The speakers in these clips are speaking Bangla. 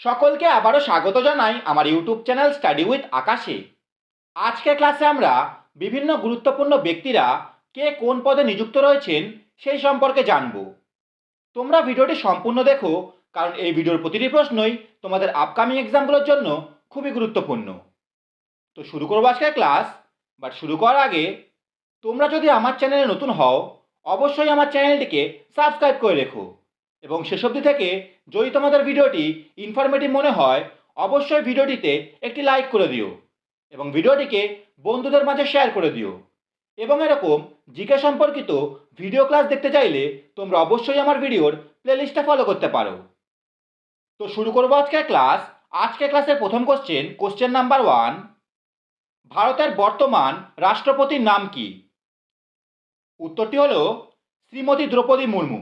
সকলকে আবারও স্বাগত জানাই আমার ইউটিউব চ্যানেল স্টাডি উইথ আকাশে। আজকের ক্লাসে আমরা বিভিন্ন গুরুত্বপূর্ণ ব্যক্তিরা কে কোন পদে নিযুক্ত রয়েছেন সেই সম্পর্কে জানব। তোমরা ভিডিওটি সম্পূর্ণ দেখো, কারণ এই ভিডিওর প্রতিটি প্রশ্নই তোমাদের আপকামিং এক্সামগুলোর জন্য খুবই গুরুত্বপূর্ণ। তো শুরু করব আজকের ক্লাস বাট শুরু করার আগে তোমরা যদি আমার চ্যানেলে নতুন হও, অবশ্যই আমার চ্যানেলটিকে সাবস্ক্রাইব করে রেখো। এবং শেষ অবধি থেকে যদি তোমাদের ভিডিওটি ইনফরমেটিভ মনে হয়, অবশ্যই ভিডিওটিতে একটি লাইক করে দিও এবং ভিডিওটিকে বন্ধুদের মাঝে শেয়ার করে দিও। এবং এরকম জিকে সম্পর্কিত ভিডিও ক্লাস দেখতে চাইলে তোমরা অবশ্যই আমার ভিডিওর প্লেলিস্টটা ফলো করতে পারো। তো শুরু করব আজকের ক্লাস আজকের ক্লাসের প্রথম কোশ্চেন কোশ্চেন নাম্বার ওয়ান ভারতের বর্তমান রাষ্ট্রপতির নাম কি? উত্তরটি হলো শ্রীমতী দ্রৌপদী মুর্মু।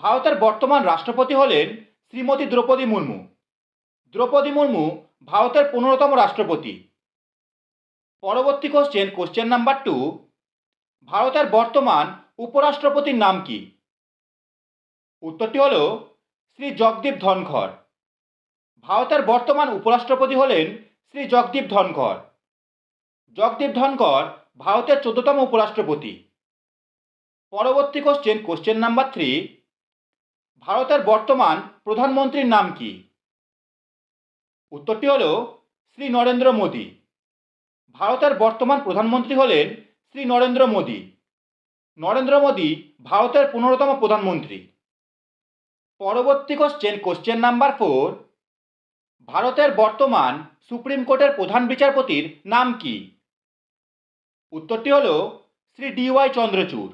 ভারতের বর্তমান রাষ্ট্রপতি হলেন শ্রীমতী দ্রৌপদী মুর্মু। দ্রৌপদী মুর্মু ভারতের পনেরোতম রাষ্ট্রপতি। পরবর্তী কোশ্চেন কোশ্চেন নাম্বার টু ভারতের বর্তমান উপরাষ্ট্রপতির নাম কি? উত্তরটি হল শ্রী জগদীপ ধনখড়। ভারতের বর্তমান উপরাষ্ট্রপতি হলেন শ্রী জগদীপ ধনখড়। জগদীপ ধনখড় ভারতের চোদ্দতম উপরাষ্ট্রপতি। পরবর্তী কোশ্চেন কোশ্চেন নাম্বার থ্রি ভারতের বর্তমান প্রধানমন্ত্রীর নাম কি? উত্তরটি হল শ্রী নরেন্দ্র মোদী। ভারতের বর্তমান প্রধানমন্ত্রী হলেন শ্রী নরেন্দ্র মোদী। নরেন্দ্র মোদী ভারতের পনেরোতম প্রধানমন্ত্রী। পরবর্তী কোশ্চেন কোশ্চেন নাম্বার ফোর ভারতের বর্তমান সুপ্রিম কোর্টের প্রধান বিচারপতির নাম কি? উত্তরটি হল শ্রী ডি ওয়াই চন্দ্রচূড়।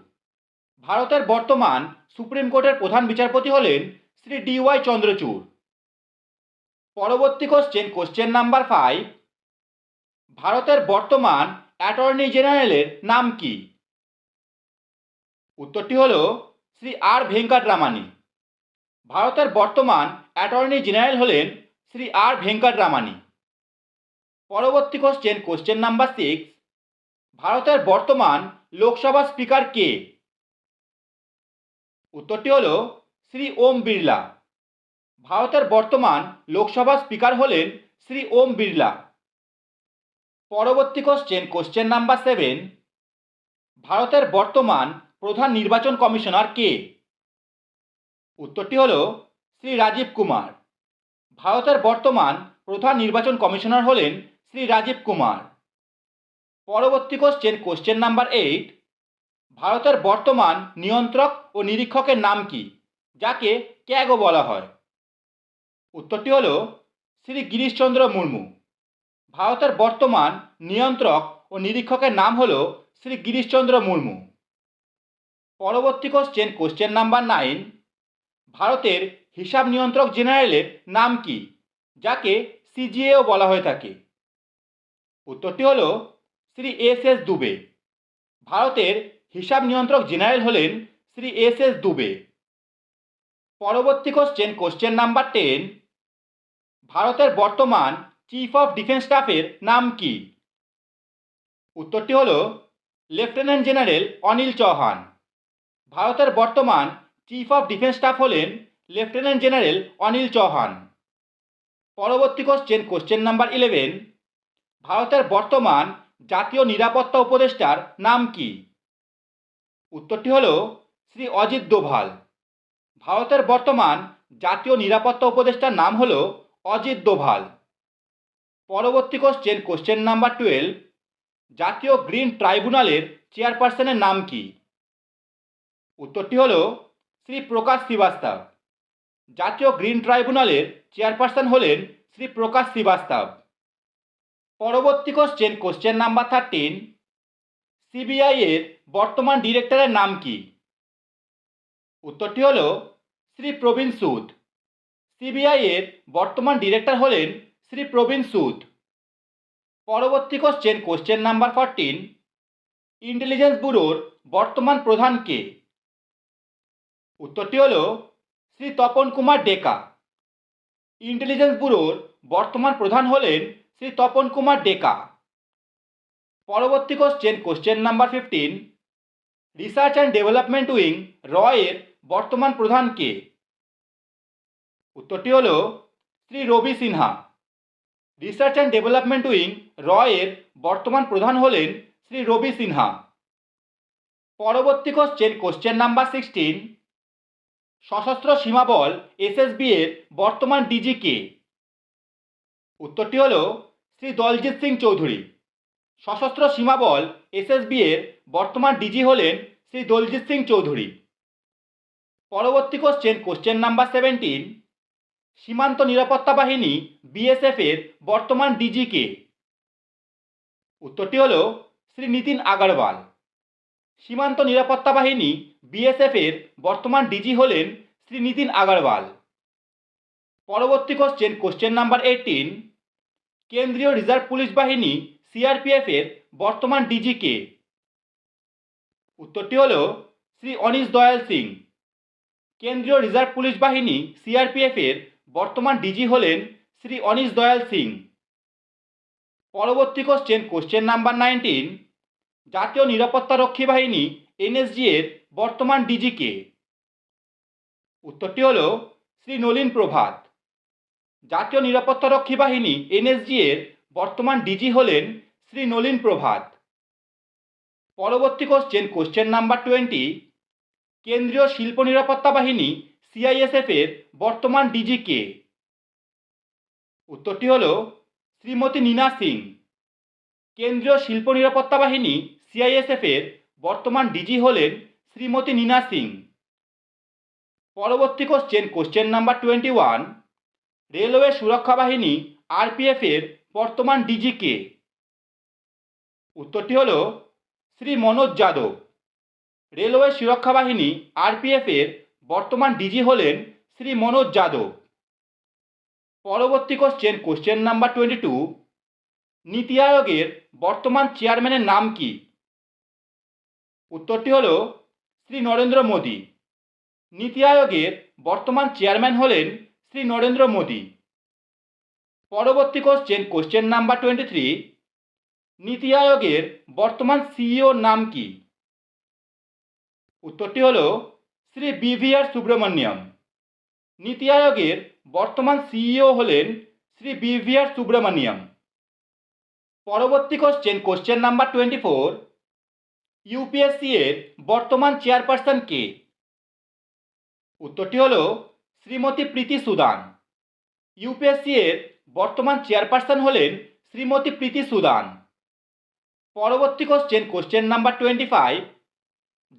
ভারতের বর্তমান সুপ্রিম কোর্টের প্রধান বিচারপতি হলেন শ্রী ডি ওয়াই চন্দ্রচূড়। পরবর্তী কোশ্চেন কোশ্চেন নাম্বার ফাইভ ভারতের বর্তমান অ্যাটর্নি জেনারেলের নাম কি? উত্তরটি হল শ্রী আর ভেঙ্কটরামানি। ভারতের বর্তমান অ্যাটর্নি জেনারেল হলেন শ্রী আর ভেঙ্কটরামানি। পরবর্তী কোশ্চেন কোশ্চেন নাম্বার সিক্স ভারতের বর্তমান লোকসভা স্পিকার কে? উত্তরটি হল শ্রী ওম বিড়লা। ভারতের বর্তমান লোকসভা স্পিকার হলেন শ্রী ওম বিড়লা। পরবর্তী কোশ্চেন কোশ্চেন নাম্বার সেভেন ভারতের বর্তমান প্রধান নির্বাচন কমিশনার কে? উত্তরটি হল শ্রী রাজীব কুমার। ভারতের বর্তমান প্রধান নির্বাচন কমিশনার হলেন শ্রী রাজীব কুমার। পরবর্তী কোশ্চেন কোশ্চেন নাম্বার এইট ভারতের বর্তমান নিয়ন্ত্রক ও নিরীক্ষকের নাম কি, যাকে ক্যাগো বলা হয়? উত্তরটি হল শ্রী গিরিশচন্দ্র মুর্মু। ভারতের বর্তমান নিয়ন্ত্রক ও নিরীক্ষকের নাম হল শ্রী গিরিশচন্দ্র মুর্মু। পরবর্তী কোশ্চেন কোশ্চেন নাম্বার নাইন ভারতের হিসাব নিয়ন্ত্রক জেনারেলের নাম কি, যাকে সিজিএও বলা হয়ে থাকে? উত্তরটি হল শ্রী এস এস দুবে। ভারতের হিসাব নিয়ন্ত্রক জেনারেল হলেন শ্রী এস এস দুবে। পরবর্তী কোশ্চেন কোশ্চেন নাম্বার টেন ভারতের বর্তমান চিফ অফ ডিফেন্স স্টাফের নাম কি? উত্তরটি হল লেফটেন্যান্ট জেনারেল অনিল চৌহান। ভারতের বর্তমান চিফ অফ ডিফেন্স স্টাফ হলেন লেফটেন্যান্ট জেনারেল অনিল চৌহান। পরবর্তী কোশ্চেন কোশ্চেন নাম্বার ইলেভেন ভারতের বর্তমান জাতীয় নিরাপত্তা উপদেষ্টার নাম কি? উত্তরটি হল শ্রী অজিত দোভাল। ভারতের বর্তমান জাতীয় নিরাপত্তা উপদেষ্টার নাম হল অজিত দোভাল। পরবর্তী কোশ্চেন কোশ্চেন নাম্বার টুয়েলভ জাতীয় গ্রিন ট্রাইব্যুনালের চেয়ারপারসনের নাম কি? উত্তরটি হল শ্রী প্রকাশ শ্রীবাস্তব। জাতীয় গ্রিন ট্রাইব্যুনালের চেয়ারপারসন হলেন শ্রী প্রকাশ শ্রীবাস্তব। পরবর্তী question question number thirteen CBI এর বর্তমান ডিরেক্টরের নাম কি? উত্তরটি হল শ্রী প্রবীণ সুদ। সিবিআই এর বর্তমান ডিরেক্টর হলেন শ্রী প্রবীণ সুদ। পরবর্তী question question number fourteen intelligence ব্যুরোর বর্তমান প্রধান কে? উত্তরটি হল শ্রী তপন কুমার ডেকা। ইন্টেলিজেন্স ব্যুরোর বর্তমান প্রধান হলেন শ্রী তপন কুমার ডেকা। পরবর্তী question question number fifteen research and development wing র এর বর্তমান প্রধান কে? উত্তরটি হল Shri Rabi Sinha. Research and development wing, রয়ের বর্তমান প্রধান হলেন শ্রী রবি সিনহা। পরবর্তী কোশ্চেন কোশ্চেন নাম্বার সিক্সটিন সশস্ত্র সীমাবল এসএসবি এর বর্তমান ডিজি কে? উত্তরটি হল শ্রী দলজিৎ সিং চৌধুরী। সশস্ত্র সীমাবল এসএসবি এর বর্তমান ডিজি হলেন শ্রী দলজিৎ সিং চৌধুরী। পরবর্তী কোশ্চেন কোশ্চেন নাম্বার সেভেন্টিন সীমান্ত নিরাপত্তা বাহিনী বিএসএফ এর বর্তমান ডিজি কে? উত্তরটি হল শ্রী নীতিন আগরওয়াল। সীমান্ত নিরাপত্তা বাহিনী বিএসএফ এর বর্তমান ডিজি হলেন শ্রী নীতিন আগরওয়াল। পরবর্তী কোশ্চেন কোশ্চেন নাম্বার এইটিন কেন্দ্রীয় রিজার্ভ পুলিশ বাহিনী সিআরপিএফ এর বর্তমান ডিজি কে উত্তরটি হল শ্রী অনিশ দয়াল সিং। কেন্দ্রীয় রিজার্ভ পুলিশ বাহিনী সিআরপিএফ এর বর্তমান ডিজি হলেন শ্রী অনিশ দয়াল সিং। পরবর্তী কোশ্চেন কোশ্চেন নাম্বার নাইনটিন জাতীয় নিরাপত্তা রক্ষী বাহিনী এনএসজি এর বর্তমান ডিজি কে উত্তরটি হল শ্রী নলিন প্রভাত। জাতীয় নিরাপত্তা রক্ষী বাহিনী এনএসজি এর বর্তমান ডিজি হলেন শ্রী নলিন প্রভাত। পরবর্তী কোশ্চেন কোশ্চেন নাম্বার টোয়েন্টি কেন্দ্রীয় শিল্প নিরাপত্তা বাহিনী সিআইএসএফ এর বর্তমান ডিজি কে? উত্তরটি হল শ্রীমতী নীনা সিং। কেন্দ্রীয় শিল্প নিরাপত্তা বাহিনী সিআইএসএফ এর বর্তমান ডিজি হলেন শ্রীমতী নীনা সিং। পরবর্তী question question number twenty one railway সুরক্ষা বাহিনী আরপিএফ এর বর্তমান ডিজি কে উত্তরটি হল শ্রী মনোজ যাদব। রেলওয়ে সুরক্ষা বাহিনী আরপিএফ এর বর্তমান ডিজি হলেন শ্রী মনোজ যাদব। পরবর্তী question question number twenty two NITI আয়োগের বর্তমান চেয়ারম্যানের নাম কি? উত্তরটি হল শ্রী নরেন্দ্র মোদী। নীতি আয়োগের বর্তমান চেয়ারম্যান হলেন শ্রী নরেন্দ্র মোদী। পরবর্তী question question number twenty three NITI আয়োগের বর্তমান সিইওর নাম কি? উত্তরটি হল শ্রী বিভিআর সুব্রমণ্যম। নীতি আয়োগের বর্তমান সিইও হলেন Shri B V R Subrahmanyam. পরবর্তী question question number twenty four UPSC এর বর্তমান চেয়ারপারসন কে? উত্তরটি হল শ্রীমতী প্রীতি সুদান। ইউপিএসসি এর বর্তমান চেয়ারপারসন হলেন শ্রীমতী প্রীতি সুদান। পরবর্তী question question number twenty five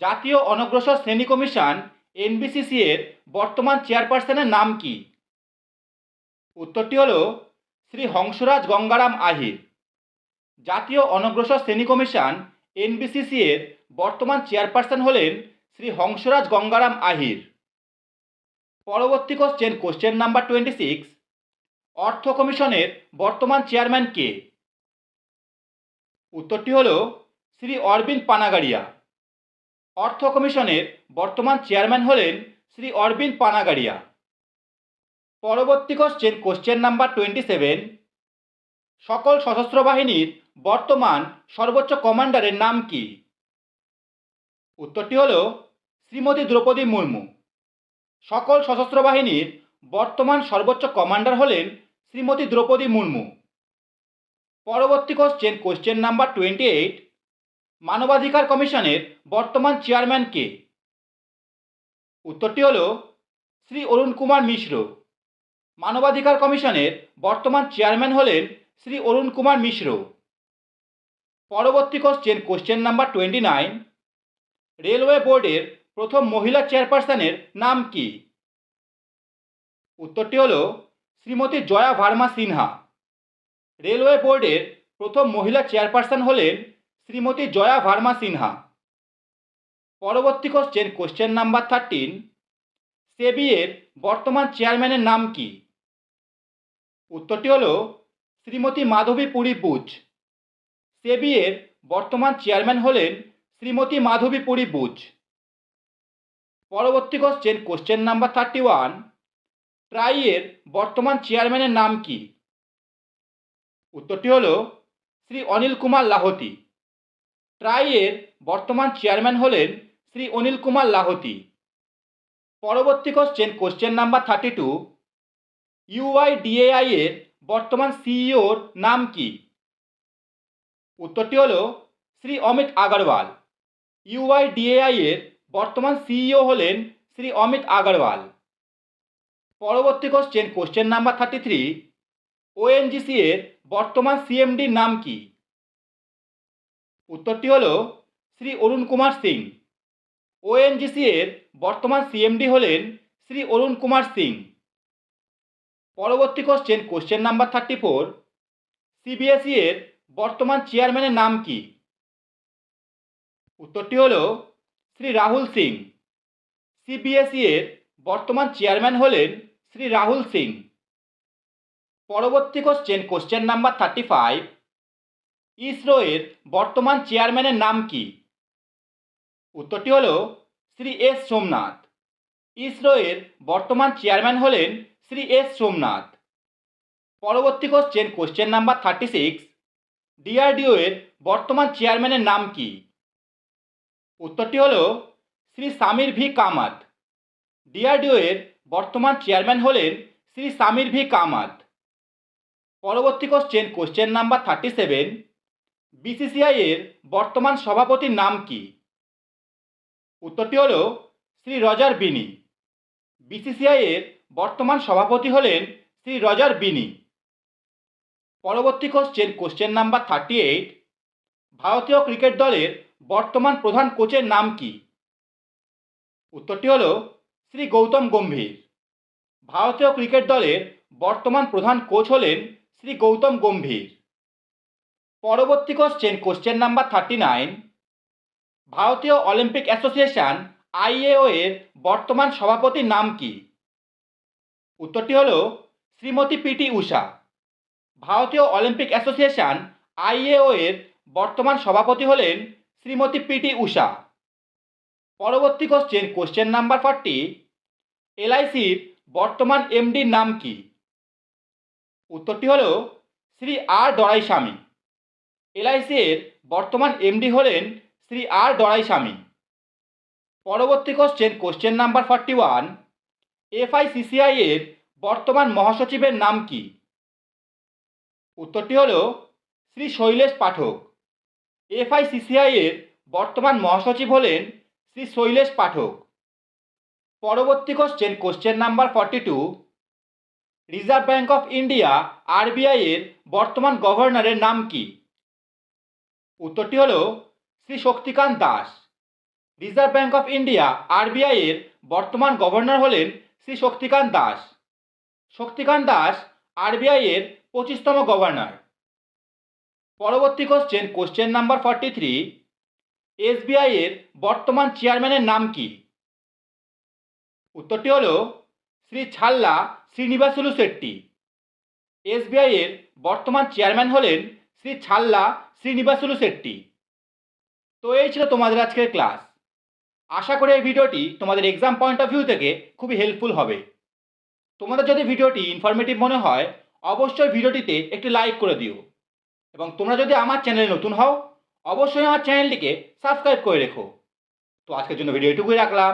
জাতীয় অনগ্রসর শ্রেণি কমিশন এনবিসিসি এর বর্তমান চেয়ারপারসনের নাম কি? উত্তরটি হল শ্রী হংসরাজ গঙ্গারাম আহির। জাতীয় অনগ্রসর শ্রেণি কমিশন এনবিসিসি এর বর্তমান চেয়ারপারসন হলেন শ্রী হংসরাজ গঙ্গারাম আহির। পরবর্তী question question number twenty six অর্থ কমিশনের বর্তমান চেয়ারম্যান কে? উত্তরটি হল শ্রী অরবিন্দ পানাগাড়িয়া। অর্থ কমিশনের বর্তমান চেয়ারম্যান হলেন শ্রী অরবিন্দ পানাগাড়িয়া। পরবর্তী question question number twenty seven সকল সশস্ত্র বাহিনীর বর্তমান সর্বোচ্চ কমান্ডারের নাম কি? উত্তরটি হল শ্রীমতী দ্রৌপদী মুর্মু। সকল সশস্ত্র বাহিনীর বর্তমান সর্বোচ্চ কমান্ডার হলেন শ্রীমতী দ্রৌপদী মুর্মু। পরবর্তী question question number twenty eight মানবাধিকার কমিশনের বর্তমান চেয়ারম্যান কে? উত্তরটি হল শ্রী অরুণ কুমার মিশ্র। মানবাধিকার কমিশনের বর্তমান চেয়ারম্যান হলেন শ্রী অরুণ কুমার মিশ্র। পরবর্তী question question number twenty nine railway বোর্ডের প্রথম মহিলা চেয়ারপারসনের নাম কি? উত্তরটি হল শ্রীমতী জয়া ভার্মা সিনহা। রেলওয়ে বোর্ডের প্রথম মহিলা চেয়ারপারসন হলেন শ্রীমতী জয়া ভার্মা সিনহা। পরবর্তী কোশ্চেন কোশ্চেন নাম্বার থার্টিন সেবিএর বর্তমান চেয়ারম্যানের নাম কি? উত্তরটি হল শ্রীমতী মাধবী পুরী বুচ সেবিএর বর্তমান চেয়ারম্যান হলেন শ্রীমতী মাধবী পুরী বুচ পরবর্তী question question number thirty one ট্রাইয়ের বর্তমান চেয়ারম্যানের নাম কি? উত্তরটি হল শ্রী অনিল কুমার লাহতি ট্রাইয়ের বর্তমান চেয়ারম্যান হলেন শ্রী অনিল কুমার লাহতি পরবর্তী question question number thirty two UIDAI এর বর্তমান সিইওর নাম কি? উত্তরটি হল শ্রী অমিত আগরওয়াল। ইউআইডিএআই এর বর্তমান সিইও হলেন শ্রী অমিত আগরওয়াল। পরবর্তী question question number thirty three ONGC এর বর্তমান সিএমডির নাম কি? উত্তরটি হল শ্রী অরুণ কুমার সিং। ওএনজিসি এর বর্তমান সিএমডি হলেন শ্রী অরুণ কুমার সিং। পরবর্তী question question number thirty four CBSE এর বর্তমান চেয়ারম্যানের নাম কি? উত্তরটি হল শ্রী রাহুল সিং। সিবিএসই এর বর্তমান চেয়ারম্যান হলেন শ্রী রাহুল সিং। পরবর্তী question question number thirty five ISRO এর বর্তমান চেয়ারম্যানের নাম কি? উত্তরটি হল শ্রী এস সোমনাথ। ইসরো এর বর্তমান চেয়ারম্যান হলেন শ্রী এস সোমনাথ। পরবর্তী question question number thirty six DRDO এর বর্তমান চেয়ারম্যানের নাম কি? উত্তরটি হল শ্রী সামির ভি কামাত। ডিআরডিও এর বর্তমান চেয়ারম্যান হলেন শ্রী সামির ভি কামাত। পরবর্তী question question number thirty seven BCCI এর বর্তমান সভাপতির নাম কি? উত্তরটি হল শ্রী রজার বিনি। বিসিসিআই এর বর্তমান সভাপতি হলেন শ্রী রজার বিনি। পরবর্তী question question number thirty eight ভারতীয় ক্রিকেট দলের বর্তমান প্রধান কোচের নাম কি? উত্তরটি হল শ্রী গৌতম গম্ভীর। ভারতীয় ক্রিকেট দলের বর্তমান প্রধান কোচ হলেন শ্রী গৌতম গম্ভীর। পরবর্তী question question number thirty nine ভারতীয় অলিম্পিক অ্যাসোসিয়েশন আইএও এর বর্তমান সভাপতির নাম কি? উত্তরটি হল শ্রীমতী পিটি উষা। ভারতীয় অলিম্পিক অ্যাসোসিয়েশন আইএও এর বর্তমান সভাপতি হলেন শ্রীমতী পিটি উষা। পরবর্তী কোশ্চেন কোশ্চেন নাম্বার ফর্টি এলআইসির বর্তমান এমডির নাম কি? উত্তরটি হল শ্রী আর ডরাইস্বামী এলআইসি এর বর্তমান এমডি হলেন শ্রী আর ডরাইস্বামী পরবর্তী question question number forty one FICCI এর বর্তমান মহাসচিবের নাম কি? উত্তরটি হল শ্রী শৈলেশ পাঠক। এফআইসিসিআই এর বর্তমান মহাসচিব হলেন শ্রী শৈলেশ পাঠক। পরবর্তী question question number forty two reserve bank of India RBI এর বর্তমান গভর্নরের নাম কি? উত্তরটি হল Shri Shaktikanta Das. Reserve bank of India RBI এর বর্তমান গভর্নর হলেন শ্রী শক্তিকান্ত দাস। শক্তিকান্ত দাস আরবিআই এর পঁচিশতম গভর্নর পরবর্তী question question number forty three SBI এর বর্তমান চেয়ারম্যানের নাম কি? উত্তরটি হল শ্রী ছাল্লা শ্রীনিবাসুলু শেট্টি। এসবিআই এর বর্তমান চেয়ারম্যান হলেন শ্রী ছাল্লা শ্রীনিবাসুলু শেট্টি। তো এই ছিল তোমাদের আজকের ক্লাস। আশা করি এই ভিডিওটি তোমাদের এক্সাম পয়েন্ট অফ ভিউ থেকে খুবই হেল্পফুল হবে। তোমাদের যদি ভিডিওটি ইনফরমেটিভ মনে হয়, অবশ্যই ভিডিওটিতে একটি লাইক করে দিও। এবং তোমরা যদি আমার চ্যানেলে নতুন হও, অবশ্যই আমার চ্যানেলটিকে সাবস্ক্রাইব করে রেখো। তো আজকের জন্য ভিডিও এটুকুই রাখলাম।